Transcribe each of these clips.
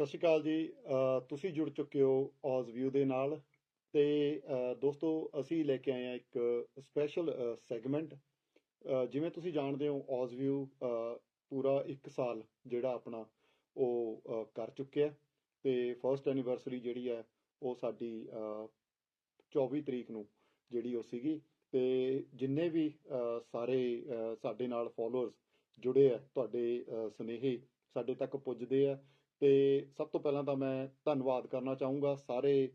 ਸਤਿ ਸ਼੍ਰੀ ਅਕਾਲ ਜੀ। ਤੁਸੀਂ ਜੁੜ ਚੁੱਕੇ ਹੋ ਔਜ਼ ਵਿਊ ਦੇ ਨਾਲ ਤੇ ਦੋਸਤੋ ਅਸੀਂ ਲੈ ਕੇ ਆਏ ਹਾਂ ਇੱਕ ਸਪੈਸ਼ਲ ਸੈਗਮੈਂਟ। ਜਿਵੇਂ ਤੁਸੀਂ ਜਾਣਦੇ ਹੋ ਔਜ਼ ਵਿਊ ਪੂਰਾ 1 ਸਾਲ ਜਿਹੜਾ ਆਪਣਾ ਉਹ ਕਰ ਚੁੱਕਿਆ ਤੇ ਫਰਸਟ ਐਨੀਵਰਸਰੀ ਜਿਹੜੀ ਹੈ ਉਹ ਸਾਡੀ ਅ, 24 ਤਰੀਕ ਨੂੰ ਜਿਹੜੀ ਉਹ ਸੀਗੀ ਤੇ ਜਿੰਨੇ ਵੀ ਸਾਰੇ ਸਾਡੇ ਨਾਲ ਫਾਲੋਅਰਸ ਜੁੜੇ ਆ ਤੁਹਾਡੇ ਸੁਨੇਹੇ ਸਾਡੇ ਤੱਕ ਪੁੱਜਦੇ ਆ ਤੇ ਸਭ ਤੋਂ ਪਹਿਲਾਂ ਤਾਂ ਮੈਂ ਧੰਨਵਾਦ ਕਰਨਾ ਚਾਹੂੰਗਾ ਸਾਰੇ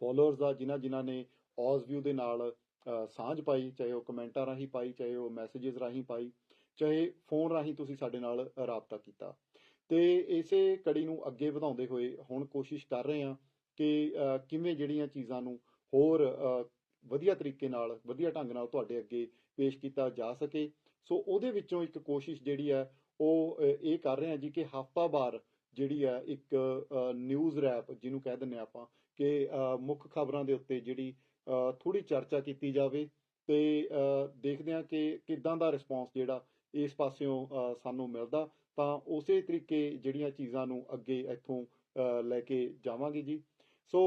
ਫੋਲੋਅਰਸ ਦਾ, ਜਿਨ੍ਹਾਂ ਜਿਨ੍ਹਾਂ ਨੇ ਔਜ਼ ਵਿਊ ਦੇ ਨਾਲ ਸਾਂਝ ਪਾਈ, ਚਾਹੇ ਉਹ ਕਮੈਂਟਾਂ ਰਾਹੀਂ ਪਾਈ, ਚਾਹੇ ਉਹ ਮੈਸੇजेस ਰਾਹੀਂ ਪਾਈ, ਚਾਹੇ ਫੋਨ ਰਾਹੀਂ ਤੁਸੀਂ ਸਾਡੇ ਨਾਲ ਰਾਬਤਾ ਕੀਤਾ। ਤੇ ਇਸੇ ਕੜੀ ਨੂੰ ਅੱਗੇ ਵਧਾਉਂਦੇ ਹੋਏ ਹੁਣ ਕੋਸ਼ਿਸ਼ ਕਰ ਰਹੇ ਹਾਂ ਕਿ ਕਿਵੇਂ ਜਿਹੜੀਆਂ ਚੀਜ਼ਾਂ ਨੂੰ ਹੋਰ ਵਧੀਆ ਤਰੀਕੇ ਨਾਲ, ਵਧੀਆ ਢੰਗ ਨਾਲ ਤੁਹਾਡੇ ਅੱਗੇ ਪੇਸ਼ ਕੀਤਾ ਜਾ ਸਕੇ। ਸੋ ਉਹਦੇ ਵਿੱਚੋਂ ਇੱਕ ਕੋਸ਼ਿਸ਼ ਜਿਹੜੀ ਹੈ, ਉਹ ਇਹ ਕਰ ਰਹੇ ਹਾਂ ਜੀ ਕਿ ਹਫਤਾਵਾਰ ਜਿਹੜੀ ਹੈ ਇੱਕ ਨਿਊਜ਼ ਰੈਪ ਜਿਹਨੂੰ ਕਹਿ ਦਿੰਦੇ ਹਾਂ ਆਪਾਂ ਕਿ ਮੁੱਖ ਖਬਰਾਂ ਦੇ ਉੱਤੇ ਜਿਹੜੀ ਥੋੜੀ ਚਰਚਾ ਕੀਤੀ ਜਾਵੇ ਤੇ ਦੇਖਦੇ ਹਾਂ ਕਿ ਕਿੱਦਾਂ ਦਾ ਰਿਸਪੌਂਸ ਜਿਹੜਾ ਇਸ ਪਾਸਿਓਂ ਸਾਨੂੰ ਮਿਲਦਾ। ਤਾਂ ਉਸੇ ਤਰੀਕੇ ਜਿਹੜੀਆਂ ਚੀਜ਼ਾਂ ਨੂੰ ਅੱਗੇ ਇੱਥੋਂ ਲੈ ਕੇ ਜਾਵਾਂਗੇ ਜੀ। ਸੋ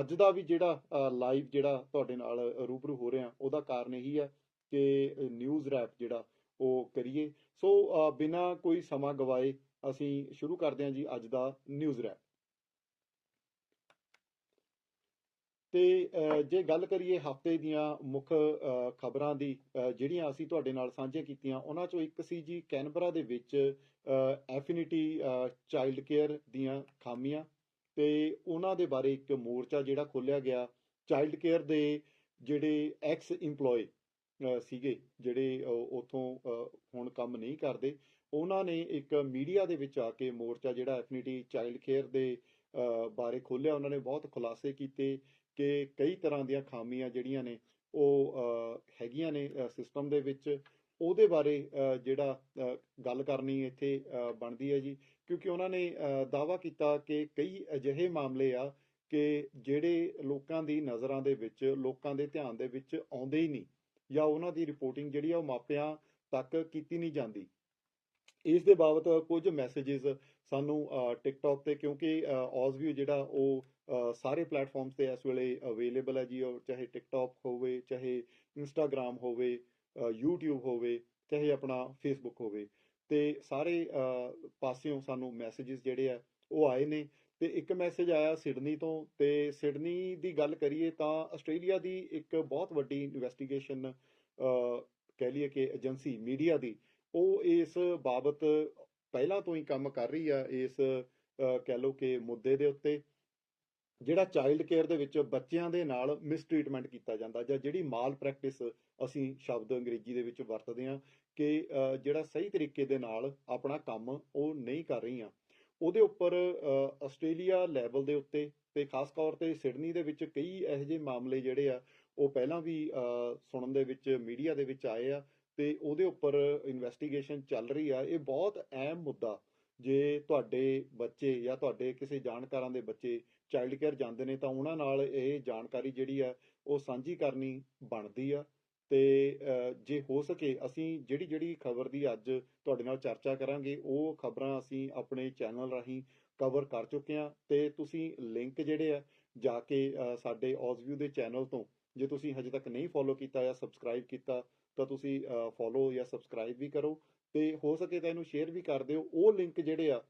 ਅੱਜ ਦਾ ਵੀ ਜਿਹੜਾ ਲਾਈਵ ਜਿਹੜਾ ਤੁਹਾਡੇ ਨਾਲ ਰੂਬਰੂ ਹੋ ਰਿਹਾ ਉਹਦਾ ਕਾਰਨ ਇਹੀ ਹੈ ਕਿ ਨਿਊਜ਼ ਰੈਪ ਜਿਹੜਾ ਉਹ ਕਰੀਏ। ਸੋ ਅ, ਬਿਨਾਂ ਕੋਈ ਸਮਾਂ ਗਵਾਏ ਅਸੀਂ ਸ਼ੁਰੂ ਕਰਦੇ ਹਾਂ ਜੀ ਅੱਜ ਦਾ ਨਿਊਜ਼ ਰੈਪ ਤੇ ਜੇ ਗੱਲ ਕਰੀਏ ਹਫ਼ਤੇ ਦੀਆਂ ਮੁੱਖ ਖਬਰਾਂ ਦੀ ਜਿਹੜੀਆਂ ਅਸੀਂ ਤੁਹਾਡੇ ਨਾਲ ਸਾਂਝੀਆਂ ਕੀਤੀਆਂ, ਉਹਨਾਂ ਚੋਂ ਇੱਕ ਸੀ ਜੀ ਕੈਨਬਰਾ ਦੇ ਵਿੱਚ ਐਫਿਨਿਟੀ ਚਾਈਲਡ ਕੇਅਰ ਦੀਆਂ ਖਾਮੀਆਂ ਤੇ ਉਹਨਾਂ ਦੇ ਬਾਰੇ ਇੱਕ ਮੋਰਚਾ ਜਿਹੜਾ ਖੋਲ੍ਹਿਆ ਗਿਆ ਚਾਈਲਡ ਕੇਅਰ ਦੇ ਜਿਹੜੇ ਐਕਸ EMPLOYE ਸੀਗੇ, ਜਿਹੜੇ ਉਥੋਂ ਹੁਣ ਕੰਮ ਨਹੀਂ ਕਰਦੇ ਉਹਨਾਂ ਨੇ ਇੱਕ ਮੀਡੀਆ ਦੇ ਵਿੱਚ ਆ ਕੇ ਮੋਰਚਾ ਜਿਹੜਾ ਐਫਿਨਿਟੀ ਚਾਈਲਡ ਕੇਅਰ ਦੇ ਬਾਰੇ ਖੋਲ੍ਹਿਆ, ਉਹਨਾਂ ਨੇ ਬਹੁਤ ਖੁਲਾਸੇ ਕੀਤੇ ਕਿ ਕਈ ਤਰ੍ਹਾਂ ਦੀਆਂ ਖਾਮੀਆਂ ਜਿਹੜੀਆਂ ਨੇ ਉਹ ਹੈਗੀਆਂ ਨੇ ਸਿਸਟਮ ਦੇ ਵਿੱਚ। ਉਹਦੇ ਬਾਰੇ ਜਿਹੜਾ ਗੱਲ ਕਰਨੀ ਇੱਥੇ ਬਣਦੀ ਹੈ ਜੀ। ਕਿਉਂਕਿ ਉਹਨਾਂ ਨੇ ਦਾਵਾ ਕੀਤਾ ਕਿ ਕਈ ਅਜਿਹੇ ਮਾਮਲੇ ਆ ਕਿ ਜਿਹੜੇ ਲੋਕਾਂ ਦੀ ਨਜ਼ਰਾਂ ਦੇ ਵਿੱਚ, ਲੋਕਾਂ ਦੇ ਧਿਆਨ ਦੇ ਵਿੱਚ ਆਉਂਦੇ ਹੀ ਨਹੀਂ ਜਾਂ ਉਹਨਾਂ ਦੀ ਰਿਪੋਰਟਿੰਗ ਜਿਹੜੀ ਆ ਉਹ ਮਾਪਿਆਂ ਤੱਕ ਕੀਤੀ ਨਹੀਂ ਜਾਂਦੀ। ਇਸ ਦੇ ਬਾਬਤ ਕੁਝ ਮੈਸੇजेस ਸਾਨੂੰ ਟਿਕਟੌਕ ਤੇ ਕਿਉਂਕਿ ਔਜ਼ਵਿਊ ਜਿਹੜਾ ਉਹ ਸਾਰੇ ਪਲੇਟਫਾਰਮਸ ਤੇ ਇਸ ਵੇਲੇ ਅਵੇਲੇਬਲ ਹੈ ਜੀ। ਉਹ ਚਾਹੇ ਟਿਕਟੌਕ ਹੋਵੇ, ਚਾਹੇ ਇੰਸਟਾਗ੍ਰam ਹੋਵੇ ਯੂਟਿਊਬ ਹੋਵੇ, ਚਾਹੇ ਆਪਣਾ ਫੇਸਬੁੱਕ ਹੋਵੇ। ਤੇ ਸਾਰੇ ਪਾਸਿਓਂ ਸਾਨੂੰ ਮੈਸੇजेस ਜਿਹੜੇ ਆ, ਉਹ ਆਏ ਨੇ। ਤੇ ਇੱਕ ਮੈਸੇਜ ਆਇਆ ਸਿਡਨੀ ਤੋਂ। ਤੇ ਸਿਡਨੀ ਦੀ ਗੱਲ ਕਰੀਏ ਤਾਂ ਆਸਟ੍ਰੇਲੀਆ ਦੀ ਇੱਕ ਬਹੁਤ ਵੱਡੀ ਇਨਵੈਸਟੀਗੇਸ਼ਨ ਕਹਿ ਲਈਏ ਕਿ ਏਜੰਸੀ ਮੀਡੀਆ ਦੀ ਉਹ ਇਸ ਬਾਬਤ ਪਹਿਲਾਂ ਤੋਂ ਹੀ ਕੰਮ ਕਰ ਰਹੀ ਆ, ਇਸ ਕਹਿ ਲਓ ਕਿ ਮੁੱਦੇ ਦੇ ਉੱਤੇ, ਜਿਹੜਾ ਚਾਈਲਡ ਕੇਅਰ ਦੇ ਵਿੱਚ ਬੱਚਿਆਂ ਦੇ ਨਾਲ ਮਿਸਟ੍ਰੀਟਮੈਂਟ ਕੀਤਾ ਜਾਂਦਾ ਜਾਂ ਜਿਹੜੀ ਮਾਲ ਪ੍ਰੈਕਟਿਸ ਅਸੀਂ ਸ਼ਬਦ ਅੰਗਰੇਜ਼ੀ ਦੇ ਵਿੱਚ ਵਰਤਦੇ ਹਾਂ ਕਿ ਜਿਹੜਾ ਸਹੀ ਤਰੀਕੇ ਦੇ ਨਾਲ ਆਪਣਾ ਕੰਮ ਉਹ ਨਹੀਂ ਕਰ ਰਹੀਆਂ। ਉਹਦੇ ਉੱਪਰ ਆਸਟ੍ਰੇਲੀਆ ਲੈਵਲ ਦੇ ਉੱਤੇ ਤੇ ਖਾਸ ਤੌਰ ਤੇ ਸਿਡਨੀ ਦੇ ਵਿੱਚ ਕਈ ਇਹੋ ਜਿਹੇ ਮਾਮਲੇ ਜਿਹੜੇ ਆ, ਉਹ ਪਹਿਲਾਂ ਵੀ ਸੁਣਨ ਦੇ ਵਿੱਚ ਮੀਡੀਆ ਦੇ ਵਿੱਚ ਆਏ ਆ। ਤੇ ਉਹਦੇ ਉੱਪਰ ਇਨਵੈਸਟੀਗੇਸ਼ਨ ਚੱਲ ਰਹੀ ਆ। ਇਹ ਬਹੁਤ ਅਹਿਮ ਮੁੱਦਾ, ਜੇ ਤੁਹਾਡੇ ਬੱਚੇ ਜਾਂ ਤੁਹਾਡੇ ਕਿਸੇ ਜਾਣਕਾਰਾਂ ਦੇ ਬੱਚੇ ਚਾਈਲਡ ਕੇਅਰ ਜਾਂਦੇ ਨੇ ਤਾਂ ਉਹਨਾਂ ਨਾਲ ਇਹ ਜਾਣਕਾਰੀ ਜਿਹੜੀ ਆ, ਉਹ ਸਾਂਝੀ ਕਰਨੀ ਬਣਦੀ ਆ। ਤੇ ਜੇ ਹੋ ਸਕੇ ਅਸੀਂ ਜਿਹੜੀ ਜਿਹੜੀ ਖਬਰ ਦੀ ਅੱਜ ਤੁਹਾਡੇ ਨਾਲ ਚਰਚਾ ਕਰਾਂਗੇ, ਉਹ ਖਬਰਾਂ ਅਸੀਂ ਆਪਣੇ ਚੈਨਲ ਰਾਹੀਂ ਕਵਰ ਕਰ ਚੁੱਕੇ ਹਾਂ। ਤੇ ਤੁਸੀਂ ਲਿੰਕ ਜਿਹੜੇ ਆ, ਜਾ ਕੇ ਸਾਡੇ ਔਜ਼ਵਿਊ ਦੇ ਚੈਨਲ ਤੋਂ, ਜੇ ਤੁਸੀਂ ਹਜੇ ਤੱਕ ਨਹੀਂ ਫੋਲੋ ਕੀਤਾ ਜਾਂ ਸਬਸਕ੍ਰਾਈਬ ਕੀਤਾ ਤਾਂ ਤੁਸੀਂ ਫੋਲੋ ਜਾਂ ਸਬਸਕ੍ਰਾਈਬ ਵੀ ਕਰੋ ਤੇ ਹੋ ਸਕੇ ਤਾਂ ਇਹਨੂੰ ਸ਼ੇਅਰ ਵੀ ਕਰ ਦਿਓ। ਉਹ ਲਿੰਕ ਜਿਹੜੇ ਆ,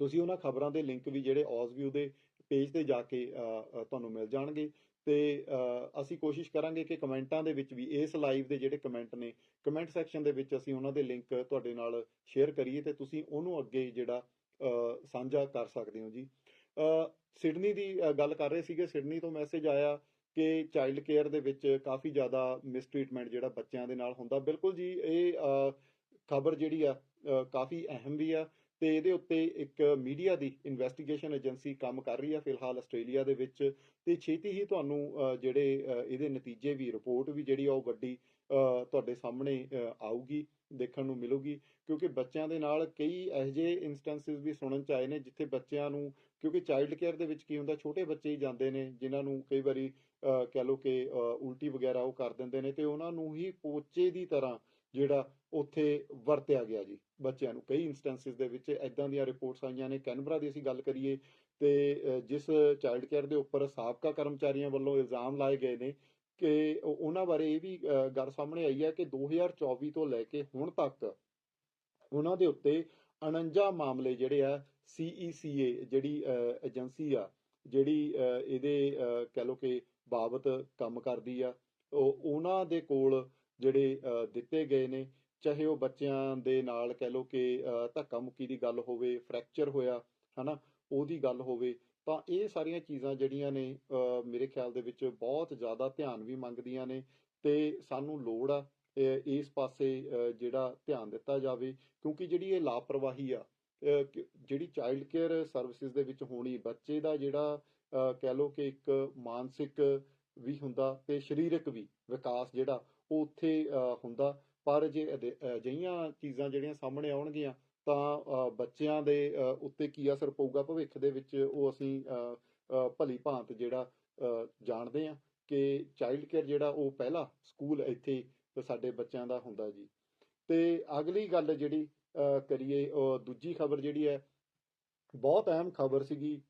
ਤੁਸੀਂ ਉਹਨਾਂ ਖਬਰਾਂ ਦੇ ਲਿੰਕ ਵੀ ਜਿਹੜੇ ਔਜ਼ਵਿਊ ਦੇ ਪੇਜ ਤੇ ਜਾ ਕੇ ਤੁਹਾਨੂੰ ਮਿਲ ਜਾਣਗੇ। ਤੇ ਅਸੀਂ ਕੋਸ਼ਿਸ਼ ਕਰਾਂਗੇ ਕਿ ਕਮੈਂਟਾਂ ਦੇ ਵਿੱਚ ਵੀ ਇਸ ਲਾਈਵ ਦੇ ਜਿਹੜੇ ਕਮੈਂਟ ਨੇ ਕਮੈਂਟ ਸੈਕਸ਼ਨ ਦੇ ਵਿੱਚ ਅਸੀਂ ਉਹਨਾਂ ਦੇ ਲਿੰਕ ਤੁਹਾਡੇ ਨਾਲ ਸ਼ੇਅਰ ਕਰੀਏ ਤੇ ਤੁਸੀਂ ਉਹਨੂੰ ਅੱਗੇ ਜਿਹੜਾ ਸਾਂਝਾ ਕਰ ਸਕਦੇ ਹੋ ਜੀ। ਸਿਡਨੀ ਦੀ ਗੱਲ ਕਰ ਰਹੇ ਸੀਗੇ। ਸਿਡਨੀ ਤੋਂ ਮੈਸੇਜ ਆਇਆ ਕਿ ਚਾਈਲਡ ਕੇਅਰ ਦੇ ਵਿੱਚ ਕਾਫੀ ਜ਼ਿਆਦਾ ਮਿਸਟ੍ਰੀਟਮੈਂਟ ਜਿਹੜਾ ਬੱਚਿਆਂ ਦੇ ਨਾਲ ਹੁੰਦਾ। ਬਿਲਕੁਲ ਜੀ, ਇਹ ਖਬਰ ਜਿਹੜੀ ਆ ਕਾਫੀ ਅਹਿਮ ਵੀ ਆ ਤੇ ਇਹਦੇ ਉੱਤੇ ਇੱਕ ਮੀਡੀਆ ਦੀ ਇਨਵੈਸਟੀਗੇਸ਼ਨ ਏਜੰਸੀ ਕੰਮ ਕਰ ਰਹੀ ਆ ਫਿਲਹਾਲ ਆਸਟ੍ਰੇਲੀਆ ਦੇ ਵਿੱਚ ਤੇ ਛੇਤੀ ਹੀ ਤੁਹਾਨੂੰ ਜਿਹੜੇ ਇਹਦੇ ਨਤੀਜੇ ਵੀ ਰਿਪੋਰਟ ਵੀ ਜਿਹੜੀ ਆ ਉਹ ਵੱਡੀ ਤੁਹਾਡੇ ਸਾਹਮਣੇ ਆਊਗੀ, ਦੇਖਣ ਨੂੰ ਮਿਲੂਗੀ ਕਿਉਂਕਿ ਬੱਚਿਆਂ ਦੇ ਨਾਲ ਕਈ ਇਹੋ ਜਿਹੇ ਇਨਸਟੈਂਸਸ ਵੀ ਸੁਣਨ ਚ ਆਏ ਨੇ ਜਿੱਥੇ ਬੱਚਿਆਂ ਨੂੰ ਕਿਉਂਕਿ ਚਾਈਲਡ ਕੇਅਰ ਦੇ ਵਿੱਚ ਕੀ ਹੁੰਦਾ, ਛੋਟੇ ਬੱਚੇ ਹੀ ਜਾਂਦੇ ਨੇ ਜਿਨ੍ਹਾਂ ਨੂੰ ਕਈ ਵਾਰੀ ਕਹਿ ਲੋ ਕਿ ਉਲਟੀ ਵਗੈਰਾ ਉਹ ਕਰ ਦਿੰਦੇ ਨੇ ਤੇ ਉਹਨਾਂ ਨੂੰ ਹੀ ਪੋਚੇ ਦੀ ਤਰ੍ਹਾਂ ਜਿਹੜਾ ਉੱਥੇ ਵਰਤਿਆ ਗਿਆ ਜੀ ਬੱਚਿਆਂ ਨੂੰ। ਕਈ ਇੰਸਟੈਂਸਿਸ ਦੇ ਵਿੱਚ ਐਦਾਂ ਦੀਆਂ ਰਿਪੋਰਟਸ ਆਈਆਂ ਨੇ। ਕੈਨਬਰਾ ਦੀ ਅਸੀਂ ਗੱਲ ਕਰੀਏ ਤੇ ਜਿਸ ਚਾਈਲਡ ਕੇਅਰ ਦੇ ਉੱਪਰ ਸਾਬਕਾ ਕਰਮਚਾਰੀਆਂ ਵੱਲੋਂ ਇਲਜ਼ਾਮ ਲਾਏ ਗਏ ਨੇ ਕਿ ਉਹਨਾਂ ਬਾਰੇ ਇਹ ਵੀ ਗੱਲ ਸਾਹਮਣੇ ਆਈ ਹੈ ਕਿ 2024 ਤੋਂ ਲੈ ਕੇ ਹੁਣ ਤੱਕ ਉਹਨਾਂ ਦੇ ਉੱਤੇ 49 ਮਾਮਲੇ ਜਿਹੜੇ ਆ CECA ਜਿਹੜੀ ਅ, ਏਜੰਸੀ ਆ ਜਿਹੜੀ ਅ, ਇਹਦੇ ਅ, ਕਹਿ ਲਓ ਕਿ ਬਾਬਤ ਕੰਮ ਕਰਦੀ ਆ। ਉਹ ਉਹਨਾਂ ਦੇ ਕੋਲ ਜਿਹੜੇ ਦਿੱਤੇ ਗਏ ਨੇ, ਚਾਹੇ ਉਹ ਬੱਚਿਆਂ ਦੇ ਨਾਲ ਕਹਿ ਲਓ ਕਿ ਧੱਕਾ ਮੁੱਕੀ ਦੀ ਗੱਲ ਹੋਵੇ, ਫ੍ਰੈਕਚਰ ਹੋਇਆ, ਹਨਾ, ਉਹਦੀ ਗੱਲ ਹੋਵੇ, ਤਾਂ ਇਹ ਸਾਰੀਆਂ ਚੀਜ਼ਾਂ ਜਿਹੜੀਆਂ ਨੇ ਮੇਰੇ ਖਿਆਲ ਦੇ ਵਿੱਚ ਬਹੁਤ ਜ਼ਿਆਦਾ ਧਿਆਨ ਵੀ ਮੰਗਦੀਆਂ ਨੇ ਤੇ ਸਾਨੂੰ ਲੋੜ ਆ ਇਸ ਪਾਸੇ ਜਿਹੜਾ ਧਿਆਨ ਦਿੱਤਾ ਜਾਵੇ, ਕਿਉਂਕਿ ਜਿਹੜੀ ਇਹ ਲਾਪਰਵਾਹੀ ਆ ਜਿਹੜੀ ਚਾਈਲਡ ਕੇਅਰ ਸਰਵਿਸਿਜ਼ ਦੇ ਵਿੱਚ ਹੋਣੀ, ਬੱਚੇ ਦਾ ਜਿਹੜਾ ਕਹਿ ਲਓ ਕਿ ਇੱਕ ਮਾਨਸਿਕ ਵੀ ਹੁੰਦਾ ਤੇ ਸਰੀਰਕ ਵੀ ਵਿਕਾਸ ਜਿਹੜਾ ਉਹ ਉੱਥੇ ਹੁੰਦਾ। ਪਰ ਜੇ ਅਜਿਹੀਆਂ ਚੀਜ਼ਾਂ ਜਿਹੜੀਆਂ ਸਾਹਮਣੇ ਆਉਣਗੀਆਂ ਤਾਂ ਬੱਚਿਆਂ ਦੇ ਉੱਤੇ ਕੀ ਅਸਰ ਪਊਗਾ? ਭਵਿੱਖ ਦੇ ਵਿੱਚ ਉਹ ਅਸੀਂ ਭਲੀ ਭਾਂਤ ਜਿਹੜਾ ਜਾਣਦੇ ਆ ਕਿ ਚਾਈਲਡ ਕੇਅਰ ਜਿਹੜਾ ਉਹ ਪਹਿਲਾ ਸਕੂਲ ਇੱਥੇ ਸਾਡੇ ਬੱਚਿਆਂ ਦਾ ਹੁੰਦਾ ਜੀ। ਤੇ ਅਗਲੀ ਗੱਲ ਜਿਹੜੀ ਅ, ਕਰੀਏ ਉਹ ਦੂਜੀ ਖਬਰ ਜਿਹੜੀ ਹੈ ਬਹੁਤ ਅਹਿਮ ਖਬਰ ਸੀਗੀ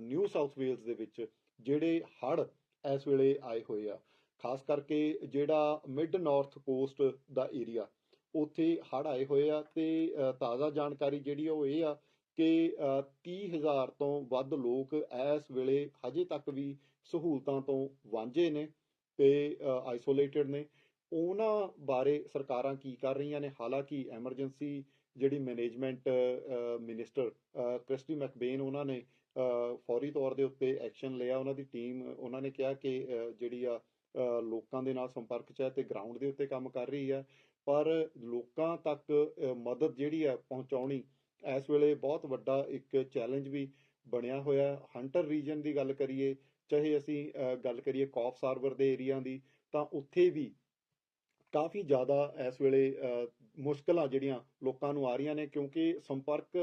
ਨਿਊ ਸਾਊਥ ਵੇਲਜ਼ ਦੇ ਵਿੱਚ ਜਿਹੜੇ ਹੜ੍ਹ ਇਸ ਵੇਲੇ ਆਏ ਹੋਏ ਆ ਖਾਸ ਕਰਕੇ ਜਿਹੜਾ ਮਿਡ ਨਾਰਥ ਕੋਸਟ ਦਾ ਏਰੀਆ ਉੱਥੇ ਹੜ੍ਹ ਆਏ ਹੋਏ ਆ ਤੇ ਤਾਜ਼ਾ ਜਾਣਕਾਰੀ ਜਿਹੜੀ ਆ ਉਹ ਇਹ ਆ ਕਿ ਅ, 30000 ਤੋਂ ਵੱਧ ਲੋਕ ਇਸ ਵੇਲੇ ਹਜੇ ਤੱਕ ਵੀ ਸਹੂਲਤਾਂ ਤੋਂ ਵਾਂਝੇ ਨੇ ਤੇ ਆਈਸੋਲੇਟਡ ਨੇ। ਉਹਨਾਂ ਬਾਰੇ ਸਰਕਾਰਾਂ ਕੀ ਕਰ ਰਹੀਆਂ ਨੇ? ਹਾਲਾਂਕਿ ਐਮਰਜੈਂਸੀ ਜਿਹੜੀ ਮੈਨੇਜਮੈਂਟ ਮਿਨਿਸਟਰ ਕ੍ਰਿਸਟੀ ਮੈਕਬੇਨ ਉਹਨਾਂ ਨੇ ਫੌਰੀ ਤੌਰ ਦੇ ਉੱਤੇ ਐਕਸ਼ਨ ਲਿਆ ਉਹਨਾਂ ਦੀ ਟੀਮ। ਉਹਨਾਂ ਨੇ ਕਿਹਾ ਕਿ ਜਿਹੜੀ ਆ ਲੋਕਾਂ ਦੇ ਨਾਲ ਸੰਪਰਕ 'ਚ ਹੈ ਤੇ ਗਰਾਊਂਡ ਦੇ ਉੱਤੇ ਕੰਮ ਕਰ ਰਹੀ ਹੈ। ਪਰ ਲੋਕਾਂ ਤੱਕ ਮਦਦ ਜਿਹੜੀ ਹੈ ਪਹੁੰਚਾਉਣੀ ਇਸ ਵੇਲੇ ਬਹੁਤ ਵੱਡਾ ਇੱਕ ਚੈਲੰਜ ਵੀ ਬਣਿਆ ਹੋਇਆ ਹੰਟਰ ਰੀਜਨ ਦੀ ਗੱਲ ਕਰੀਏ ਚਾਹੇ ਅਸੀਂ ਗੱਲ ਕਰੀਏ ਕੌਫ ਸਾਰਵਰ ਦੇ ਏਰੀਆ ਦੀ ਤਾਂ ਉੱਥੇ ਵੀ ਕਾਫੀ ਜ਼ਿਆਦਾ ਇਸ ਵੇਲੇ ਅ, ਮੁਸ਼ਕਲਾਂ ਜਿਹੜੀਆਂ ਲੋਕਾਂ ਨੂੰ ਆ ਰਹੀਆਂ ਨੇ ਕਿਉਂਕਿ ਸੰਪਰਕ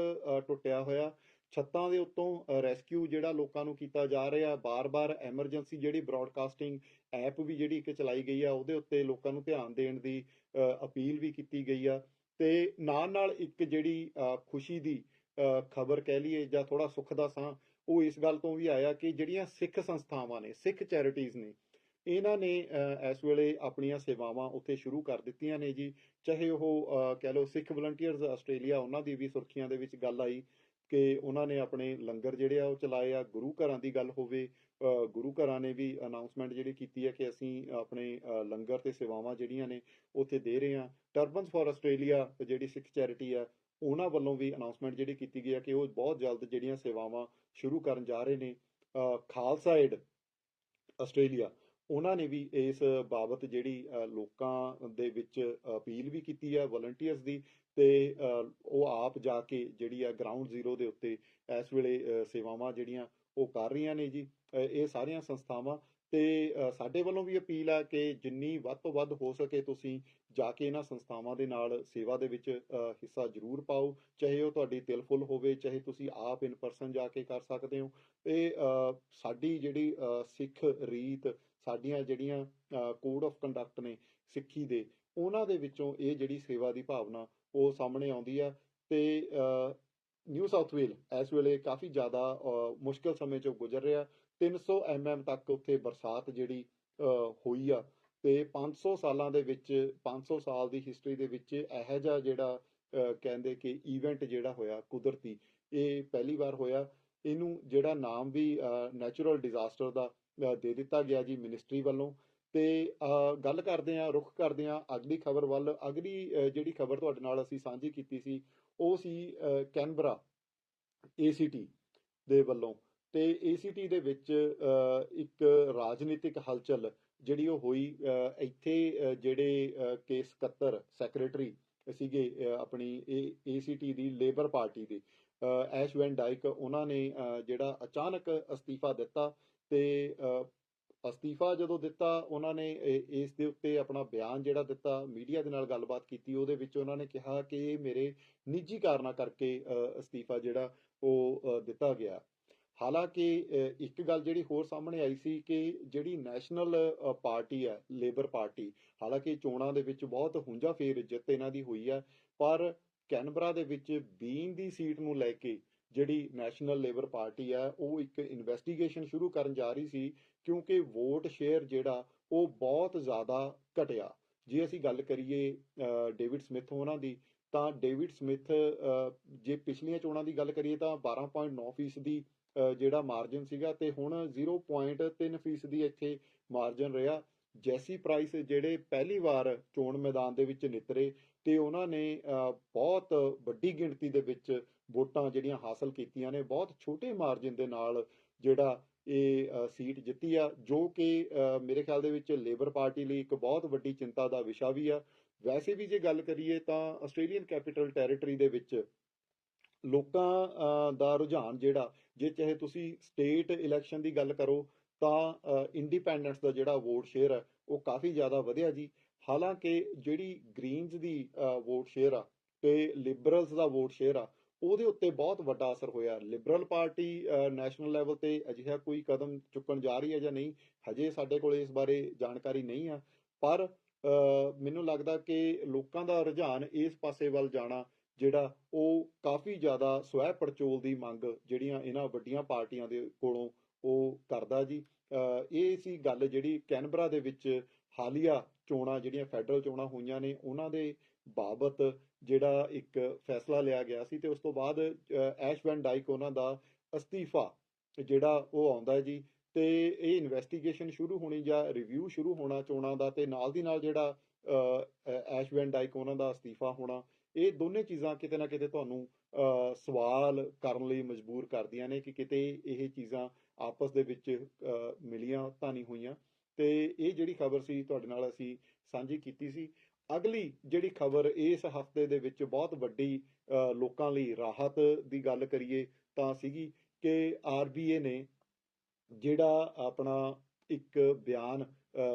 ਟੁੱਟਿਆ ਹੋਇਆ। ਛੱਤਾਂ ਦੇ ਉੱਤੋਂ ਰੈਸਕਿਊ ਜਿਹੜਾ ਲੋਕਾਂ ਨੂੰ ਕੀਤਾ ਜਾ ਰਿਹਾ, ਬਾਰ-ਬਾਰ ਐਮਰਜੈਂਸੀ ਜਿਹੜੀ ਬ੍ਰਾਡਕਾਸਟਿੰਗ ਐਪ ਵੀ ਜਿਹੜੀ ਇੱਕ ਚਲਾਈ ਗਈ ਆ, ਉਹਦੇ ਉੱਤੇ ਲੋਕਾਂ ਨੂੰ ਧਿਆਨ ਦੇਣ ਦੀ ਅਪੀਲ ਵੀ ਕੀਤੀ ਗਈ ਆ। ਤੇ ਨਾਲ ਨਾਲ ਇੱਕ ਜਿਹੜੀ ਖੁਸ਼ੀ ਦੀ ਖਬਰ ਕਹਿ ਲਈਏ ਜਾਂ ਥੋੜਾ ਸੁੱਖ ਦਾ ਸਾਹ, ਉਹ ਇਸ ਗੱਲ ਤੋਂ ਵੀ ਆਇਆ ਕਿ ਜਿਹੜੀਆਂ ਸਿੱਖ ਸੰਸਥਾਵਾਂ ਨੇ, ਸਿੱਖ ਚੈਰਿਟੀਜ਼ ਨੇ, ਇਹਨਾਂ ਨੇ ਇਸ ਵੇਲੇ ਆਪਣੀਆਂ ਸੇਵਾਵਾਂ ਉੱਥੇ ਸ਼ੁਰੂ ਕਰ ਦਿੱਤੀਆਂ ਨੇ ਜੀ। ਚਾਹੇ ਉਹ ਕਹਿ ਲਓ ਸਿੱਖ ਵਲੰਟੀਅਰਸ ਆਸਟ੍ਰੇਲੀਆ, ਉਹਨਾਂ ਦੀ ਵੀ ਸੁਰਖੀਆਂ ਦੇ ਵਿੱਚ ਗੱਲ ਆਈ ਕਿ ਉਹਨਾਂ ਨੇ ਆਪਣੇ ਲੰਗਰ ਜਿਹੜੇ ਆ ਉਹ ਚਲਾਏ ਆ। ਗੁਰੂ ਘਰਾਂ ਦੀ ਗੱਲ ਹੋਵੇ ਗੁਰੂ ਘਰਾਂ ਨੇ ਵੀ ਅਨਾਉਂਸਮੈਂਟ ਜਿਹੜੀ ਕੀਤੀ ਹੈ ਕਿ ਅਸੀਂ ਆਪਣੇ ਲੰਗਰ ਤੇ ਸੇਵਾਵਾਂ ਜਿਹੜੀਆਂ ਨੇ ਉੱਥੇ ਦੇ ਰਹੇ ਹਾਂ। ਟਰਬਨਸ ਫॉर ਆਸਟ੍ਰੇਲੀਆ ਜਿਹੜੀ ਸਿੱਖ ਚੈਰਿਟੀ ਆ ਉਹਨਾਂ ਵੱਲੋਂ ਵੀ ਅਨਾਉਂਸਮੈਂਟ ਜਿਹੜੀ ਕੀਤੀ ਗਈ ਹੈ ਕਿ ਉਹ ਬਹੁਤ ਜਲਦ ਜਿਹੜੀਆਂ ਸੇਵਾਵਾਂ ਸ਼ੁਰੂ ਕਰਨ ਜਾ ਰਹੇ ਨੇ। ਅ, ਖਾਲਸਾ ਏਡ ਆਸਟ੍ਰੇਲੀਆ ਉਹਨਾਂ ਨੇ ਵੀ ਇਸ ਬਾਬਤ ਜਿਹੜੀ ਲੋਕਾਂ ਦੇ ਵਿੱਚ ਅਪੀਲ ਵੀ ਕੀਤੀ ਹੈ ਵਲੰਟੀਅਰਸ ਦੀ ਤੇ ਉਹ ਆਪ ਜਾ ਕੇ ਜਿਹੜੀ ਆ ਗਰਾਊਂਡ ਜ਼ੀਰੋ ਦੇ ਉੱਤੇ ਇਸ ਵੇਲੇ ਸੇਵਾਵਾਂ ਜਿਹੜੀਆਂ ਉਹ ਕਰ ਰਹੀਆਂ ਨੇ ਜੀ ਇਹ ਸਾਰੀਆਂ ਸੰਸਥਾਵਾਂ ਤੇ ਸਾਡੇ ਵੱਲੋਂ ਵੀ ਅਪੀਲ ਆ ਕਿ ਜਿੰਨੀ ਵੱਧ ਤੋਂ ਵੱਧ ਹੋ ਸਕੇ ਤੁਸੀਂ ਜਾ ਕੇ ਇਹਨਾਂ ਸੰਸਥਾਵਾਂ ਦੇ ਨਾਲ ਸੇਵਾ ਦੇ ਵਿੱਚ ਹਿੱਸਾ ਜ਼ਰੂਰ ਪਾਓ, ਚਾਹੇ ਉਹ ਤੁਹਾਡੀ ਤਿਲ ਫੁੱਲ ਹੋਵੇ, ਚਾਹੇ ਤੁਸੀਂ ਆਪ ਇਨ ਪਰਸਨ ਜਾ ਕੇ ਕਰ ਸਕਦੇ ਹੋ ਇਹ ਸਾਡੀ ਜਿਹੜੀ ਸਿੱਖ ਰੀਤ, ਸਾਡੀਆਂ ਜਿਹੜੀਆਂ ਕੋਡ ਆਫ ਕੰਡਕਟ ਨੇ ਸਿੱਖੀ ਦੇ, ਉਹਨਾਂ ਦੇ ਵਿੱਚੋਂ ਇਹ ਜਿਹੜੀ ਸੇਵਾ ਦੀ ਭਾਵਨਾ ਉਹ ਸਾਹਮਣੇ ਆਉਂਦੀ ਆ ਤੇ ਨਿਊ ਸਾਊਥ ਵੇਲ ਇਸ ਵੇਲੇ ਕਾਫੀ ਜ਼ਿਆਦਾ ਅ, ਮੁਸ਼ਕਲ ਸਮੇਂ ਚੋਂ ਗੁਜ਼ਰ ਰਿਹਾ। 300 ਐਮਐਮ ਤੱਕ ਉੱਥੇ ਬਰਸਾਤ ਜਿਹੜੀ ਹੋਈ ਆ ਤੇ 500 ਸਾਲਾਂ ਦੇ ਵਿੱਚ 500 ਸਾਲ ਦੀ ਹਿਸਟਰੀ ਦੇ ਵਿੱਚ ਇਹੋ ਜਿਹਾ ਜਿਹੜਾ ਕਹਿੰਦੇ ਕਿ ਇਵੈਂਟ ਜਿਹੜਾ ਹੋਇਆ ਕੁਦਰਤੀ ਇਹ ਪਹਿਲੀ ਵਾਰ ਹੋਇਆ। ਇਹਨੂੰ ਜਿਹੜਾ ਨਾਮ ਵੀ ਨੈਚੁਰਲ ਡਿਜ਼ਾਸਟਰ ਦਾ ਦੇ ਦਿੱਤਾ ਗਿਆ ਜੀ ਮਿਨਿਸਟਰੀ ਵੱਲੋਂ। ਤੇ ਗੱਲ ਕਰਦੇ ਆ ਰੁਖ ਕਰਦੇ ਆ ਅਗਲੀ ਖਬਰ ਵੱਲ। ਅਗਲੀ ਜਿਹੜੀ ਖਬਰ ਤੁਹਾਡੇ ਨਾਲ ਅਸੀਂ ਸਾਂਝੀ ਕੀਤੀ ਸੀ ਉਹ ਸੀ ਅ, ਕੈਨਬਰਾ ਏਸੀਟੀ ਦੇ ਵੱਲੋਂ। ਤੇ ਏਸੀਟੀ ਦੇ ਵਿੱਚ ਇੱਕ ਰਾਜਨੀਤਿਕ ਹਲਚਲ ਜਿਹੜੀ ਉਹ ਹੋਈ ਇੱਥੇ ਜਿਹੜੇ ਕੇ ਸਕੱਤਰ ਸੈਕਟਰੀ ਸੀਗੇ ਅ, ਆਪਣੀ ਏਸੀਟੀ ਦੀ ਲੇਬਰ ਪਾਰਟੀ ਦੇ ਅ, ਐਸ਼ ਵੈਨ ਡਾਈਕ ਉਹਨਾਂ ਨੇ ਅ, ਜਿਹੜਾ ਅਚਾਨਕ ਅਸਤੀਫਾ ਦਿੱਤਾ ਤੇ ਅ, ਅਸਤੀਫਾ ਜਦੋਂ ਦਿੱਤਾ, ਉਹਨਾਂ ਨੇ ਇਸ ਦੇ ਉੱਤੇ ਆਪਣਾ ਬਿਆਨ ਜਿਹੜਾ ਦਿੱਤਾ, ਮੀਡੀਆ ਦੇ ਨਾਲ ਗੱਲਬਾਤ ਕੀਤੀ, ਉਹਦੇ ਵਿੱਚ ਉਹਨਾਂ ਨੇ ਕਿਹਾ ਕਿ ਇਹ ਮੇਰੇ ਨਿੱਜੀ ਕਾਰਨਾਂ ਕਰਕੇ ਅਸਤੀਫਾ ਜਿਹੜਾ ਉਹ ਦਿੱਤਾ ਗਿਆ। ਹਾਲਾਂਕਿ ਇੱਕ ਗੱਲ ਜਿਹੜੀ ਹੋਰ ਸਾਹਮਣੇ ਆਈ ਸੀ ਕਿ ਜਿਹੜੀ ਨੈਸ਼ਨਲ ਪਾਰਟੀ ਹੈ, ਲੇਬਰ ਪਾਰਟੀ, ਹਾਲਾਂਕਿ ਚੋਣਾਂ ਦੇ ਵਿੱਚ ਬਹੁਤ ਹੁੰਜਾ ਫੇਰ ਜਿੱਤ ਇਹਨਾਂ ਦੀ ਹੋਈ ਹੈ, ਪਰ ਕੈਨਬਰਾ ਦੇ ਵਿੱਚ ਬੀਨ ਦੀ ਸੀਟ ਨੂੰ ਲੈ ਕੇ ਜਿਹੜੀ ਨੈਸ਼ਨਲ ਲੇਬਰ ਪਾਰਟੀ ਹੈ ਉਹ ਇੱਕ ਇਨਵੈਸਟੀਗੇਸ਼ਨ ਸ਼ੁਰੂ ਕਰਨ ਜਾ ਰਹੀ ਸੀ ਕਿਉਂਕਿ ਵੋਟ ਸ਼ੇਅਰ ਜਿਹੜਾ ਉਹ ਬਹੁਤ ਜ਼ਿਆਦਾ ਘਟਿਆ। ਜੇ ਅਸੀਂ ਗੱਲ ਕਰੀਏ ਡੇਵਿਡ ਸਮਿਥ ਉਹਨਾਂ ਦੀ ਤਾਂ ਡੇਵਿਡ ਸਮਿਥ ਜੇ ਪਿਛਲੀਆਂ ਚੋਣਾਂ ਦੀ ਗੱਲ ਕਰੀਏ ਤਾਂ 12.9 ਫੀਸਦੀ ਅ, ਜਿਹੜਾ ਮਾਰਜਨ ਸੀਗਾ ਤੇ ਹੁਣ 0.3 ਫੀਸਦੀ ਇੱਥੇ ਮਾਰਜਨ ਰਿਹਾ। ਜੈਸੀ ਪ੍ਰਾਈਸ ਜਿਹੜੇ ਪਹਿਲੀ ਵਾਰ ਚੋਣ ਮੈਦਾਨ ਦੇ ਵਿੱਚ ਨਿਤਰੇ ਤੇ ਉਹਨਾਂ ਨੇ ਬਹੁਤ ਵੱਡੀ ਗਿਣਤੀ ਦੇ ਵਿੱਚ ਵੋਟਾਂ ਜਿਹੜੀਆਂ ਹਾਸਲ ਕੀਤੀਆਂ ਨੇ, ਬਹੁਤ ਛੋਟੇ ਮਾਰਜਨ ਦੇ ਨਾਲ ਜਿਹੜਾ ਇਹ ਸੀਟ ਜਿੱਤੀ ਆ, ਜੋ ਕਿ ਮੇਰੇ ਖਿਆਲ ਦੇ ਵਿੱਚ ਲੇਬਰ ਪਾਰਟੀ ਲਈ ਇੱਕ ਬਹੁਤ ਵੱਡੀ ਚਿੰਤਾ ਦਾ ਵਿਸ਼ਾ ਵੀ ਆ। ਵੈਸੇ ਵੀ ਜੇ ਗੱਲ ਕਰੀਏ ਤਾਂ ਆਸਟ੍ਰੇਲੀਅਨ ਕੈਪੀਟਲ ਟੈਰੀਟਰੀ ਦੇ ਵਿੱਚ ਲੋਕਾਂ ਦਾ ਰੁਝਾਨ ਜਿਹੜਾ, ਜੇ ਚਾਹੇ ਤੁਸੀਂ ਸਟੇਟ ਇਲੈਕਸ਼ਨ ਦੀ ਗੱਲ ਕਰੋ, ਤਾਂ ਇੰਡੀਪੈਂਡੈਂਸ ਦਾ ਜਿਹੜਾ ਵੋਟ ਸ਼ੇਅਰ ਹੈ ਉਹ ਕਾਫੀ ਜ਼ਿਆਦਾ ਵਧਿਆ ਜੀ। ਹਾਲਾਂਕਿ ਜਿਹੜੀ ਗ੍ਰੀਨਜ਼ ਦੀ ਵੋਟ ਸ਼ੇਅਰ ਆ ਤੇ ਲਿਬਰਲਸ ਦਾ ਵੋਟ ਸ਼ੇਅਰ ਆ ਉਹਦੇ ਉੱਤੇ ਬਹੁਤ ਵੱਡਾ ਅਸਰ ਹੋਇਆ। ਲਿਬਰਲ ਪਾਰਟੀ ਨੈਸ਼ਨਲ ਲੈਵਲ ਤੇ ਅਜਿਹਾ ਕੋਈ ਕਦਮ ਚੁੱਕਣ ਜਾ ਰਹੀ ਹੈ ਜਾਂ ਨਹੀਂ, ਹਜੇ ਸਾਡੇ ਕੋਲ ਇਸ ਬਾਰੇ ਜਾਣਕਾਰੀ ਨਹੀਂ ਆ। ਪਰ ਮੈਨੂੰ ਲੱਗਦਾ ਕਿ ਲੋਕਾਂ ਦਾ ਰੁਝਾਨ ਇਸ ਪਾਸੇ ਵੱਲ ਜਾਣਾ, ਜਿਹੜਾ ਉਹ ਕਾਫੀ ਜ਼ਿਆਦਾ ਸਵੈ ਪੜਚੋਲ ਦੀ ਮੰਗ ਜਿਹੜੀਆਂ ਇਹਨਾਂ ਵੱਡੀਆਂ ਪਾਰਟੀਆਂ ਦੇ ਕੋਲੋਂ ਉਹ ਕਰਦਾ ਜੀ। ਇਹ ਸੀ ਗੱਲ ਜਿਹੜੀ ਕੈਨਬਰਾ ਦੇ ਵਿੱਚ ਹਾਲੀਆ ਚੋਣਾਂ ਜਿਹੜੀਆਂ ਫੈਡਰਲ ਚੋਣਾਂ ਹੋਈਆਂ ਨੇ, ਉਹਨਾਂ ਦੇ ਬਾਬਤ ਜਿਹੜਾ ਇੱਕ ਫੈਸਲਾ ਲਿਆ ਗਿਆ ਸੀ ਤੇ ਉਸ ਤੋਂ ਬਾਅਦ ਐਸ਼ ਵੈਨ ਡਾਈਕ ਉਹਨਾਂ ਦਾ ਅਸਤੀਫਾ ਜਿਹੜਾ ਉਹ ਆਉਂਦਾ ਜੀ ਤੇ ਇਹ ਇਨਵੈਸਟੀਗੇਸ਼ਨ ਸ਼ੁਰੂ ਹੋਣੀ ਜਾਂ ਰਿਵਿਊ ਸ਼ੁਰੂ ਹੋਣਾ ਚੋਣਾਂ ਦਾ ਤੇ ਨਾਲ ਦੀ ਨਾਲ ਜਿਹੜਾ ਐਸ਼ ਵੈਨ ਡਾਈਕ ਉਹਨਾਂ ਦਾ ਅਸਤੀਫਾ ਹੋਣਾ, ਇਹ ਦੋਨੇ ਚੀਜ਼ਾਂ ਕਿਤੇ ਨਾ ਕਿਤੇ ਤੁਹਾਨੂੰ ਸਵਾਲ ਕਰਨ ਲਈ ਮਜਬੂਰ ਕਰਦੀਆਂ ਨੇ ਕਿ ਕਿਤੇ ਇਹ ਚੀਜ਼ਾਂ ਆਪਸ ਦੇ ਵਿੱਚ ਮਿਲੀਆਂ ਤਾਂ ਨਹੀਂ ਹੋਈਆਂ ਤੇ ਇਹ ਜਿਹੜੀ ਖਬਰ ਸੀ ਤੁਹਾਡੇ ਨਾਲ ਅਸੀਂ ਸਾਂਝੀ ਕੀਤੀ ਸੀ। ਅਗਲੀ ਜਿਹੜੀ ਖਬਰ ਇਸ ਹਫ਼ਤੇ ਦੇ ਵਿੱਚ ਬਹੁਤ ਵੱਡੀ ਲੋਕਾਂ ਲਈ ਰਾਹਤ ਦੀ ਗੱਲ ਕਰੀਏ ਤਾਂ ਸੀਗੀ ਕਿ ਆਰਬੀਏ ਨੇ ਜਿਹੜਾ ਆਪਣਾ ਇੱਕ ਬਿਆਨ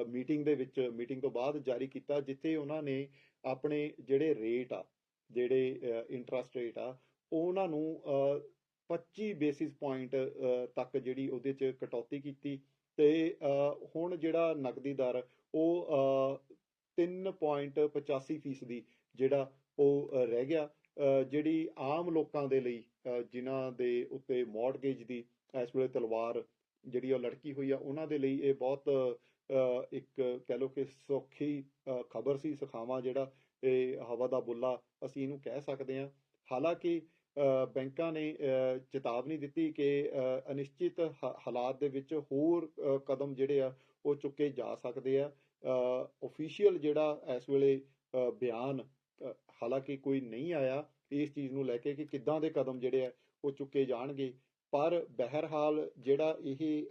ਮੀਟਿੰਗ ਦੇ ਵਿੱਚ ਮੀਟਿੰਗ ਤੋਂ ਬਾਅਦ ਜਾਰੀ ਕੀਤਾ ਜਿੱਥੇ ਉਹਨਾਂ ਨੇ ਆਪਣੇ ਜਿਹੜੇ ਰੇਟ ਆ ਜਿਹੜੇ ਇੰਟਰਸਟ ਰੇਟ ਆ ਉਹਨਾਂ ਨੂੰ ਅ, 25 ਬੇਸਿਸ ਪੁਆਇੰਟ ਤੱਕ ਜਿਹੜੀ ਉਹਦੇ ਚ ਕਟੌਤੀ ਕੀਤੀ ਤੇ ਹੁਣ ਜਿਹੜਾ ਨਕਦੀ ਦਰ ਉਹ 3.85 ਫੀਸਦੀ ਜਿਹੜਾ ਉਹ ਰਹਿ ਗਿਆ। ਜਿਹੜੀ ਆਮ ਲੋਕਾਂ ਦੇ ਲਈ ਜਿਨ੍ਹਾਂ ਦੇ ਉੱਤੇ ਮੌਰਗੇਜ ਦੀ, ਇਸ ਵੇਲੇ ਤਲਵਾਰ ਜਿਹੜੀ ਉਹ ਲੜਕੀ ਹੋਈ ਆ, ਉਹਨਾਂ ਦੇ ਲਈ ਇਹ ਬਹੁਤ ਇੱਕ ਕਹਿ ਲਓ ਕਿ ਸੌਖੀ ਖਬਰ ਸੀ, ਸਖਾਵਾਂ ਜਿਹੜਾ ਇਹ ਹਵਾ ਦਾ ਬੁੱਲਾ ਅਸੀਂ ਇਹਨੂੰ ਕਹਿ ਸਕਦੇ ਹਾਂ। ਹਾਲਾਂਕਿ ਬੈਂਕਾਂ ਨੇ ਚੇਤਾਵਨੀ ਦਿੱਤੀ ਕਿ ਅਨਿਸ਼ਚਿਤ ਹ- ਹਾਲਾਤ ਦੇ ਵਿੱਚ ਹੋਰ ਕਦਮ ਜਿਹੜੇ ਆ ਉਹ ਚੁੱਕੇ ਜਾ ਸਕਦੇ ਆ। ਅਫੀਸ਼ੀਅਲ ਜਿਹੜਾ ਇਸ ਵੇਲੇ ਬਿਆਨ ਹਾਲਾਂਕਿ ਕੋਈ ਨਹੀਂ ਆਇਆ ਇਸ ਚੀਜ਼ ਨੂੰ ਲੈ ਕੇ ਕਿ ਕਿੱਦਾਂ ਦੇ ਕਦਮ ਜਿਹੜੇ ਆ ਉਹ ਚੁੱਕੇ ਜਾਣਗੇ। ਪਰ ਬਹਿਰਹਾਲ ਜਿਹੜਾ ਇਹ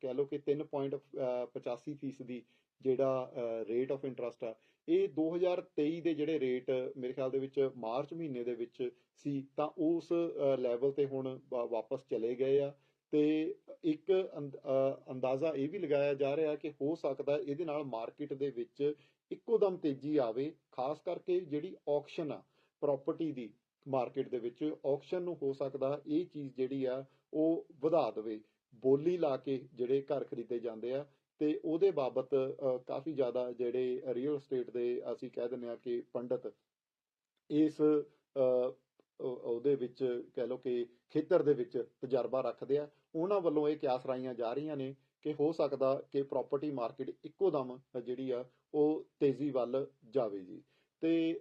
ਕਹਿ ਲਓ ਕਿ 3.85 ਫੀਸਦੀ ਜਿਹੜਾ ਰੇਟ ਆਫ ਇੰਟਰਸਟ ਆ, ਇਹ 2023 ਦੇ ਜਿਹੜੇ ਰੇਟ ਮੇਰੇ ਖਿਆਲ ਦੇ ਵਿੱਚ ਮਾਰਚ ਮਹੀਨੇ ਦੇ ਵਿੱਚ ਸੀ, ਤਾਂ ਉਸ ਲੈਵਲ ਤੇ ਹੁਣ ਵਾ- ਵਾਪਸ ਚਲੇ ਗਏ ਆ। ਤੇ ਇੱਕ ਅੰਦ- ਅੰਦਾਜ਼ਾ ਇਹ ਵੀ ਲਗਾਇਆ ਜਾ ਰਿਹਾ ਕਿ ਹੋ ਸਕਦਾ ਇਹਦੇ ਨਾਲ ਮਾਰਕੀਟ ਦੇ ਵਿੱਚ ਇੱਕੋ ਦਮ ਤੇਜ਼ੀ ਆਵੇ, ਖਾਸ ਕਰਕੇ ਜਿਹੜੀ ਆਕਸ਼ਨ ਆ, ਪ੍ਰਾਪਰਟੀ ਦੀ ਮਾਰਕੀਟ ਦੇ ਵਿੱਚ ਆਕਸ਼ਨ ਨੂੰ ਹੋ ਸਕਦਾ ਇਹ ਚੀਜ਼ ਜਿਹੜੀ ਆ, ਉਹ ਵਧਾ ਦੇਵੇ। ਬੋਲੀ ਲਾ ਕੇ ਜਿਹੜੇ ਘਰ ਖਰੀਦੇ ਜਾਂਦੇ ਆ ਤੇ ਉਹਦੇ ਬਾਬਤ ਕਾਫੀ ਜ਼ਿਆਦਾ ਜਿਹੜੇ ਰੀਅਲ ਏਸਟੇਟ ਦੇ ਅਸੀਂ ਕਹਿ ਦਿੰਦੇ ਆ ਕਿ ਪੰਡਤ ਇਸ ਉਹਦੇ ਵਿੱਚ ਕਹਿ ਲਓ ਕਿ ਖੇਤਰ ਦੇ ਵਿੱਚ ਤਜਰਬਾ ਰੱਖਦੇ ਆ। ਉਹਨਾਂ ਵੱਲੋਂ ਇਹ ਕਿਆਸ ਰਾਈਆਂ ਜਾ ਰਹੀਆਂ ਨੇ ਕਿ ਹੋ ਸਕਦਾ ਕਿ ਪ੍ਰਾਪਰਟੀ ਮਾਰਕੀਟ ਇੱਕੋ ਦਮ ਜਿਹੜੀ ਆ ਉਹ ਤੇਜ਼ੀ ਵੱਲ ਜਾਵੇ ਜੀ। ਤੇ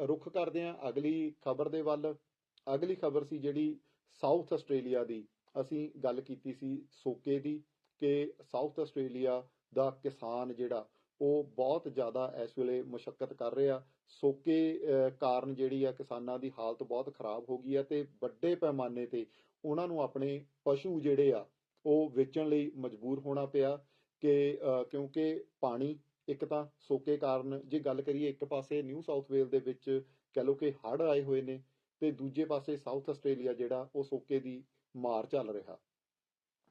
ਰੁਖ ਕਰਦੇ ਆ ਅਗਲੀ ਖਬਰ ਦੇ ਵੱਲ। ਅਗਲੀ ਖਬਰ ਸੀ ਜਿਹੜੀ ਸਾਊਥ ਆਸਟ੍ਰੇਲੀਆ ਦੀ। ਅਸੀਂ ਗੱਲ ਕੀਤੀ ਸੀ ਸੋਕੇ ਦੀ ਕਿ ਸਾਊਥ ਆਸਟ੍ਰੇਲੀਆ ਦਾ ਕਿਸਾਨ ਜਿਹੜਾ ਉਹ ਬਹੁਤ ਜ਼ਿਆਦਾ ਇਸ ਵੇਲੇ ਮੁਸ਼ਕਲ ਕਰ ਰਿਹਾ ਸੋਕੇ ਕਾਰਨ ਜਿਹੜੀ ਆ ਕਿਸਾਨਾਂ ਦੀ ਹਾਲਤ ਬਹੁਤ ਖਰਾਬ ਹੋ ਗਈ ਹੈ ਤੇ ਵੱਡੇ ਪੈਮਾਨੇ ਤੇ ਉਹਨਾਂ ਨੂੰ ਆਪਣੇ ਪਸ਼ੂ ਜਿਹੜੇ ਆ, ਉਹ ਵੇਚਣ ਲਈ ਮਜਬੂਰ ਹੋਣਾ ਪਿਆ ਕਿ ਕਿਉਂਕਿ ਪਾਣੀ ਇੱਕ ਤਾਂ ਸੋਕੇ ਕਾਰਨ, ਜੇ ਗੱਲ ਕਰੀਏ ਇੱਕ ਪਾਸੇ ਨਿਊ ਸਾਊਥ ਵੇਲ ਦੇ ਵਿੱਚ ਕਹਿ ਲਓ ਕਿ ਹੜ੍ਹ ਆਏ ਹੋਏ ਨੇ ਤੇ ਦੂਜੇ ਪਾਸੇ ਸਾਊਥ ਆਸਟ੍ਰੇਲੀਆ ਜਿਹੜਾ, ਉਹ ਸੋਕੇ ਦੀ ਮਾਰ ਚੱਲ ਰਿਹਾ।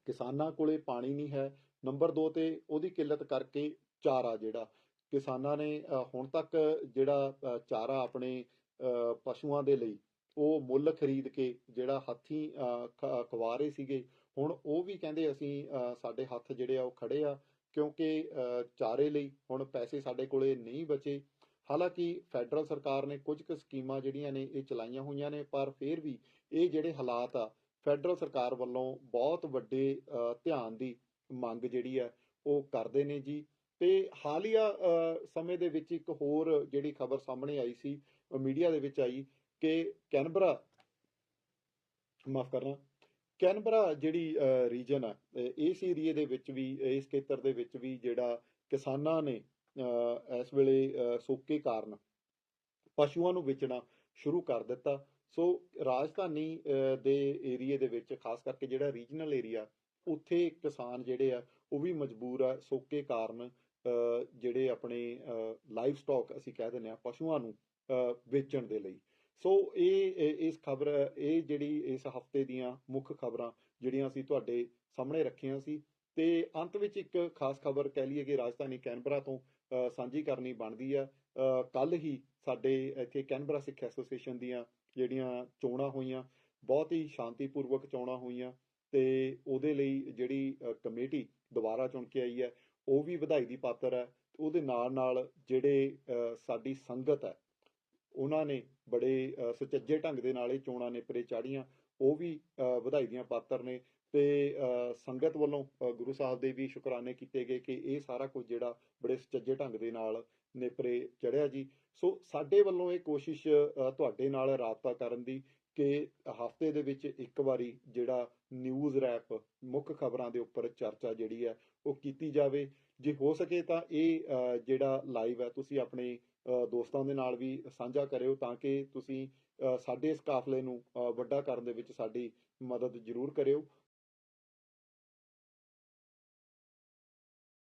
ਕਿਸਾਨਾਂ ਕੋਲੇ ਪਾਣੀ ਨਹੀਂ ਹੈ। ਨੰਬਰ 2 ਤੇ ਉਹਦੀ ਕਿੱਲਤ ਕਰਕੇ ਚਾਰਾ ਜਿਹੜਾ ਕਿਸਾਨਾਂ ਨੇ ਹੁਣ ਤੱਕ ਜਿਹੜਾ ਚਾਰਾ ਆਪਣੇ ਅ, ਪਸ਼ੂਆਂ ਦੇ ਲਈ ਉਹ ਮੁੱਲ ਖਰੀਦ ਕੇ ਜਿਹੜਾ ਹੱਥੀਂ ਖ- ਖਵਾ ਰਹੇ ਸੀਗੇ ਹੁਣ ਉਹ ਵੀ ਕਹਿੰਦੇ ਅਸੀਂ ਸਾਡੇ ਹੱਥ ਜਿਹੜੇ ਆ ਉਹ ਖੜੇ ਆ ਕਿਉਂਕਿ ਚਾਰੇ ਲਈ ਹੁਣ ਪੈਸੇ ਸਾਡੇ ਕੋਲੇ ਨਹੀਂ ਬਚੇ। ਹਾਲਾਂਕਿ ਫੈਡਰਲ ਸਰਕਾਰ ਨੇ ਕੁਝ ਕੁ ਸਕੀਮਾਂ ਜਿਹੜੀਆਂ ਨੇ ਇਹ ਚਲਾਈਆਂ ਹੋਈਆਂ ਨੇ ਪਰ ਫਿਰ ਵੀ ਇਹ ਜਿਹੜੇ ਹਾਲਾਤ ਆ ਫੈਡਰਲ ਸਰਕਾਰ ਵੱਲੋਂ ਬਹੁਤ ਵੱਡੇ ਅ, ਧਿਆਨ ਦੀ ਮੰਗ ਜਿਹੜੀ ਹੈ ਉਹ ਕਰਦੇ ਨੇ ਜੀ। ਤੇ ਹਾਲੀਆ ਸਮੇਂ ਦੇ ਵਿੱਚ ਇੱਕ ਹੋਰ ਜਿਹੜੀ ਖਬਰ ਸਾਹਮਣੇ ਆਈ ਸੀ ਮੀਡੀਆ ਦੇ ਵਿੱਚ ਆਈ ਕਿ ਕੈਨਬਰਾ, ਮਾਫ ਕਰਨਾ, ਕੈਨਬਰਾ ਜਿਹੜੀ ਰੀਜਨ ਆ ਇਸ ਏਰੀਏ ਦੇ ਵਿੱਚ ਵੀ, ਇਸ ਖੇਤਰ ਦੇ ਵਿੱਚ ਵੀ ਜਿਹੜਾ ਕਿਸਾਨਾਂ ਨੇ ਇਸ ਵੇਲੇ ਸੋਕੇ ਕਾਰਨ ਪਸ਼ੂਆਂ ਨੂੰ ਵੇਚਣਾ ਸ਼ੁਰੂ ਕਰ ਦਿੱਤਾ। ਸੋ ਰਾਜਧਾਨੀ ਦੇ ਏਰੀਏ ਦੇ ਵਿੱਚ ਖਾਸ ਕਰਕੇ ਜਿਹੜਾ ਰੀਜਨਲ ਏਰੀਆ ਉੱਥੇ ਕਿਸਾਨ ਜਿਹੜੇ ਆ, ਉਹ ਵੀ ਮਜਬੂਰ ਆ, ਸੋਕੇ ਕਾਰਨ ਜਿਹੜੇ ਆਪਣੇ ਲਾਈਵ ਸਟਾਕ ਅਸੀਂ ਕਹਿ ਦਿੰਦੇ ਆ ਪਸ਼ੂਆਂ ਨੂੰ ਵੇਚਣ ਦੇ ਲਈ। ਸੋ ਇਹ ਇਸ ਖਬਰ, ਇਹ ਜਿਹੜੀ ਇਸ ਹਫ਼ਤੇ ਦੀਆਂ ਮੁੱਖ ਖਬਰਾਂ ਜਿਹੜੀਆਂ ਅਸੀਂ ਤੁਹਾਡੇ ਸਾਹਮਣੇ ਰੱਖੀਆਂ ਸੀ ਤੇ ਅੰਤ ਵਿੱਚ ਇੱਕ ਖਾਸ ਖਬਰ ਕਹਿ ਲਈਏ ਕਿ ਰਾਜਧਾਨੀ ਕੈਨਬਰਾ ਤੋਂ ਸਾਂਝੀ ਕਰਨੀ ਬਣਦੀ ਆ। ਕੱਲ ਹੀ ਸਾਡੇ ਇੱਥੇ ਕੈਨਬਰਾ ਸਿੱਖ ਐਸੋਸੀਏਸ਼ਨ ਦੀਆਂ ਜਿਹੜੀਆਂ ਚੋਣਾਂ ਹੋਈਆਂ, ਬਹੁਤ ਹੀ ਸ਼ਾਂਤੀਪੂਰਵਕ ਚੋਣਾਂ ਹੋਈਆਂ ਤੇ ਉਹਦੇ ਲਈ ਜਿਹੜੀ ਕਮੇਟੀ ਦੁਬਾਰਾ ਚੁਣ ਕੇ ਆਈ ਹੈ ਉਹ ਵੀ ਵਧਾਈ ਦੀ ਪਾਤਰ ਹੈ ਉਹਦੇ ਨਾਲ ਨਾਲ ਜਿਹੜੇ ਸਾਡੀ ਸੰਗਤ ਹੈ, ਉਹਨਾਂ ਨੇ ਬੜੇ ਸੁਚੱਜੇ ਢੰਗ ਦੇ ਨਾਲ ਇਹ ਚੋਣਾਂ ਨੇਪਰੇ ਚਾੜੀਆਂ ਉਹ ਵੀ ਵਧਾਈ ਦੀਆਂ ਪਾਤਰ ਨੇ ਤੇ ਸੰਗਤ ਵੱਲੋਂ ਗੁਰੂ ਸਾਹਿਬ ਦੇ ਵੀ ਸ਼ੁਕਰਾਨੇ ਕੀਤੇ ਗਏ ਕਿ ਇਹ ਸਾਰਾ ਕੁਝ ਜਿਹੜਾ ਬੜੇ ਸੁਚੱਜੇ ਢੰਗ ਦੇ ਨਾਲ ਨੇਪਰੇ ਚੜਿਆ ਜੀ। ਸੋ ਸਾਡੇ ਵੱਲੋਂ ਇਹ ਕੋਸ਼ਿਸ਼ ਤੁਹਾਡੇ ਨਾਲ ਰਾਬਤਾ ਕਰਨ ਦੀ ਕਿ ਹਫ਼ਤੇ ਦੇ ਵਿੱਚ ਇੱਕ ਵਾਰੀ ਜਿਹੜਾ ਨਿਊਜ਼ ਰੈਪ ਮੁੱਖ ਖਬਰਾਂ ਦੇ ਉੱਪਰ ਚਰਚਾ ਜਿਹੜੀ ਹੈ ਉਹ ਕੀਤੀ ਜਾਵੇ। ਜੇ ਹੋ ਸਕੇ ਤਾਂ ਇਹ ਅ, ਜਿਹੜਾ ਲਾਈਵ ਹੈ ਤੁਸੀਂ ਆਪਣੇ ਅ, ਦੋਸਤਾਂ ਦੇ ਨਾਲ ਵੀ ਸਾਂਝਾ ਕਰਿਓ ਤਾਂ ਕਿ ਤੁਸੀਂ ਅ, ਸਾਡੇ ਇਸ ਕਾਫਲੇ ਨੂੰ ਅ, ਵੱਡਾ ਕਰਨ ਦੇ ਵਿੱਚ ਸਾਡੀ ਮਦਦ ਜ਼ਰੂਰ ਕਰਿਓ।